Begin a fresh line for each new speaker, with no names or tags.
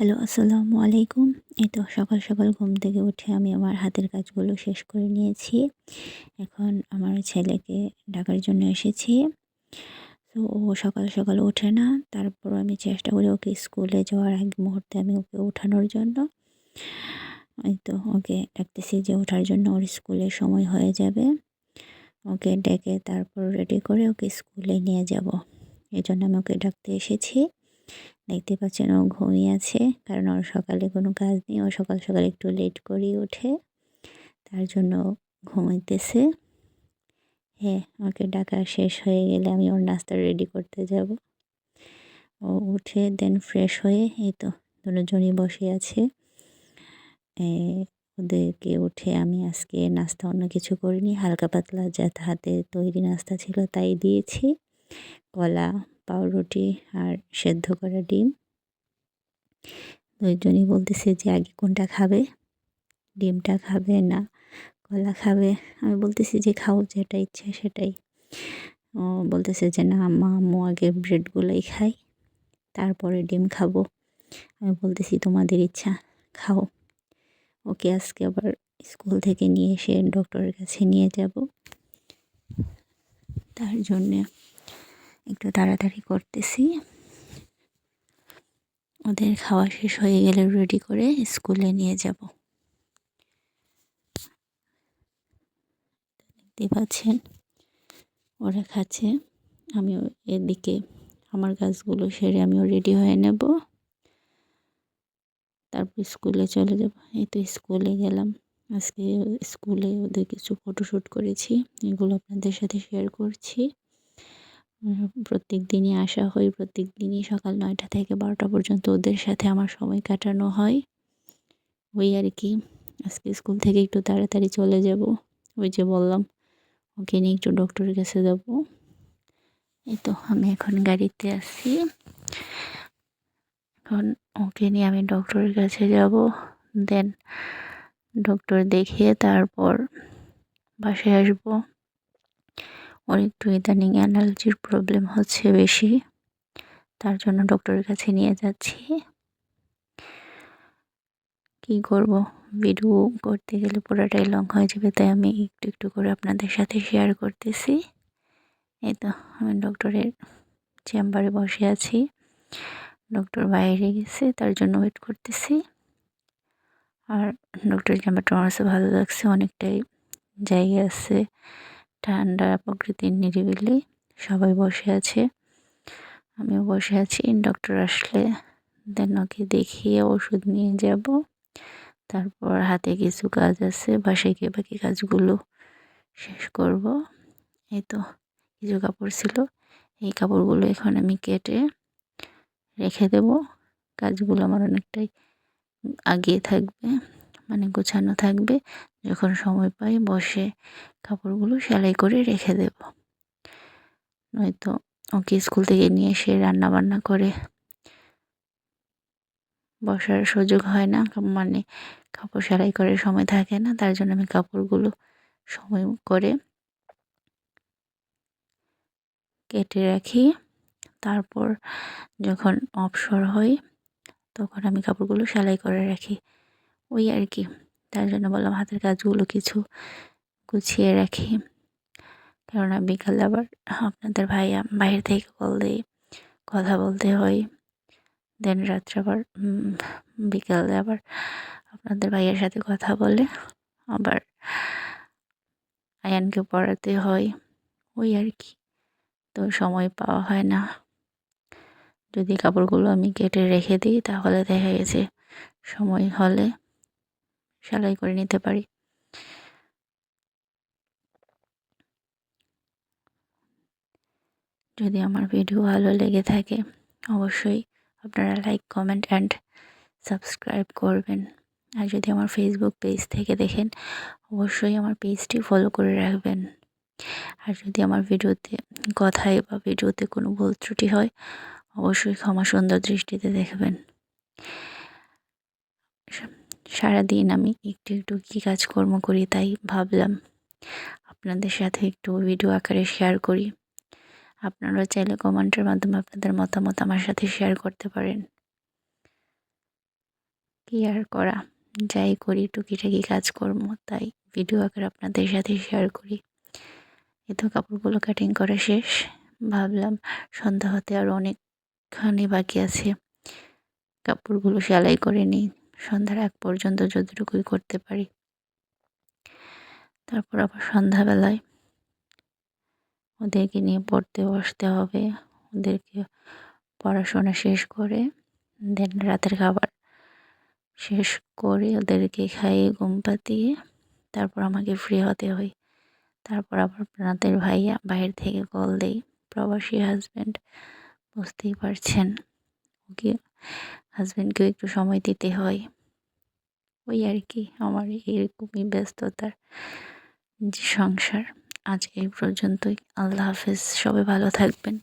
Hello, আসসালামু আলাইকুম। এই তো সকাল সকাল ঘুম থেকে উঠে আমি আমার হাতের কাজগুলো শেষ করে নিয়েছি। এখন আমার ছেলেকে ডাকার জন্য এসেছি। তো ও সকাল সকাল ওঠে না। তারপর আমি চেষ্টা করি ওকে স্কুলে যাওয়ার আগ মুহূর্তে আমি ওকে ওঠানোর জন্য। এই তো ওকে ডাকতেছি যে ওঠার জন্য ওর স্কুলে সময় হয়ে যাবে। ওকে ডেকে তারপর রেডি করে ওকে স্কুলে নিয়ে যাব। এই জন্য আমি ওকে ডাকতে এসেছি। দেখতে পাচ্ছেন ও ঘুমিয়ে আছে, কারণ ওর সকালে কোনো কাজ নেই। ও সকাল সকাল একটু লেট করেই ওঠে, তার জন্য ঘুমাইতেছে। হ্যাঁ ওকে ডাকা শেষ হয়ে গেলে আমি ওর নাস্তা রেডি করতে যাব। ও উঠে দেন ফ্রেশ হয়ে, এই তো দুজনই বসে আছে। ওদেরকে উঠে আমি আজকে নাস্তা অন্য কিছু করিনি, হালকা পাতলা যা হাতে তৈরি নাস্তা ছিল তাই দিয়েছি। কলা পাউরুটি আর সেদ্ধ করা ডিম। দুইজনই বলতেছে যে, আগে কোনটা খাবে? ডিমটা খাবে না কলা খাবে? আমি বলতেছি যে, খাও, যেটা ইচ্ছা সেটাই। ও বলতেছে যে, না, মা, আম্মু আগে ব্রেডগুলোই খাই তারপরে ডিম খাব। আমি বলতেছি, তোমাদের ইচ্ছা, খাও। ওকে আজকে আবার স্কুল থেকে নিয়ে এসে ডক্টরের কাছে নিয়ে যাব। তার জন্যে একটু তাড়াতাড়ি করতেছি। ওদের খাওয়া শেষ হয়ে গেলে রেডি করে স্কুলে নিয়ে যাব। দেখতে পাচ্ছেন, ওরা খাচ্ছে আমি এদিকে আমার গাছগুলো সেরে আমিও রেডি হয়ে নেব। তারপর স্কুলে চলে যাব। এই তো স্কুলে গেলাম। আজকে স্কুলে ওদের কিছু ফটোশ্যুট করেছি, এগুলো আপনাদের সাথে শেয়ার করছি। প্রত্যেক দিনই আসা হয়, প্রত্যেক দিনই সকাল নয়টা থেকে বারোটা পর্যন্ত ওদের সাথে আমার সময় কাটানো হয়। ওই আর কি, আজকে স্কুল থেকে একটু তাড়াতাড়ি চলে যাব। ওই যে বললাম, ওকে নিয়ে একটু ডক্টরের কাছে যাব। এই তো আমি এখন গাড়িতে আসছি এখন ওকে নিয়ে আমি ডক্টরের কাছে যাব। দেন ডক্টর দেখিয়ে তারপর বাসায় আসব। ওর একটু ইদানিং অ্যানার্জির প্রবলেম হচ্ছে বেশি। তার জন্য ডক্টরের কাছে নিয়ে যাচ্ছি। কি করব? ভিডিও করতে গেলে পুরোটাই লং হয়ে যাবে, তাই আমি একটু একটু করে আপনাদের সাথে শেয়ার করতেছি। এই তো, আমি ডক্টরের চেম্বারে বসে আছি। ডক্টর বাইরে গেছে, তার জন্য ওয়েট করতেছি। আর ডক্টরের চেম্বারটা আমার কাছে ভালো লাগছে, অনেকটাই জায়গা আছে। ঠান্ডা প্রকৃতির নিরিবিলি, সবাই বসে আছে। আমিও বসে আছি ডক্টর আসলে দেন ওকে দেখিয়ে ওষুধ নিয়ে যাব। তারপর হাতে কিছু কাজ আছে, বাসায় গিয়ে বাকি কাজগুলো শেষ করব। এই তো, কিছু কাপড় ছিল, এই কাপড়গুলো এখন আমি কেটে রেখে দেব। কাজগুলো আমার অনেকটাই আগিয়ে থাকবে। মানে গোছানো থাকবে। যখন সময় পাই বসে কাপড়গুলো সেলাই করে রেখে দেব। নয়তো ওকে স্কুল থেকে নিয়ে এসে রান্না বান্না করে বসার সুযোগ হয় না। মানে কাপড় সেলাই করে সময় থাকে না, তার জন্য আমি কাপড়গুলো সময় করে কেটে রাখি। তারপর যখন অবসর হই তখন আমি কাপড়গুলো সেলাই করে রাখি। ওই আর কি। তার জন্য বললাম হাতের কাজগুলো কিছু গুছিয়ে রাখি। কেননা বিকালে আবার আপনাদের ভাইয়া বাইরে থেকে কল দিয়ে, কথা বলতে হয়। দেন রাত্রে আবার বিকালে আবার আপনাদের ভাইয়ের সাথে কথা বলে, আবার আয়ানকে পড়াতে হয়। ওই আর কি। তো সময় পাওয়া হয় না। যদি কাপড়গুলো আমি কেটে রেখে দিই, তাহলে দেখা গেছে সময় হলে সেলাই করে নিতে পারি। যদি আমার ভিডিও ভালো লেগে থাকে, অবশ্যই আপনারা লাইক কমেন্ট অ্যান্ড সাবস্ক্রাইব করবেন। আর যদি আমার ফেসবুক পেজ থেকে দেখেন, অবশ্যই আমার পেজটি ফলো করে রাখবেন। আর যদি আমার ভিডিওতে কথায় বা ভিডিওতে কোনো ভুল ত্রুটি হয়, অবশ্যই ক্ষমা সুন্দর দৃষ্টিতে দেখবেন। সারাদিন আমি একটু একটু কী কাজকর্ম করি তাই ভাবলাম আপনাদের সাথে একটু ভিডিও আকারে শেয়ার করি। আপনারা চাইলে কমেন্টের মাধ্যমে আপনাদের মতামত আমার সাথে শেয়ার করতে পারেন। কি আর করা? যাই করি, টুকিটাকি কাজ কর্ম তাই ভিডিও আকারে আপনাদের সাথে শেয়ার করি। এ তো কাপড়গুলো কাটিং করা শেষ। ভাবলাম সন্ধ্যা হতে আর অনেকখানি বাকি আছে। কাপড়গুলো সেলাই করে নিই। সন্ধ্যার এক পর্যন্ত যতটুকুই করতে পারি। তারপর আবার সন্ধ্যাবেলায় ওদেরকে নিয়ে পড়তে বসতে হবে। ওদেরকে পড়াশোনা শেষ করে দেন রাতের খাবার শেষ করে ওদেরকে খাইয়ে ঘুম পাতিয়ে তারপর আমাকে ফ্রি হতে হয়। তারপর আবার আপনাদের ভাইয়া বাইরে থেকে কল দেই প্রবাসী হাজব্যান্ড বুঝতেই পারছেন। ওকে হাজব্যান্ডকেও একটু সময় দিতে হয়। ওই আর কি আমার এরকমই ব্যস্ততার যে সংসার। আজ এই পর্যন্তই। আল্লাহ হাফেজ। সবাই ভালো থাকবেন।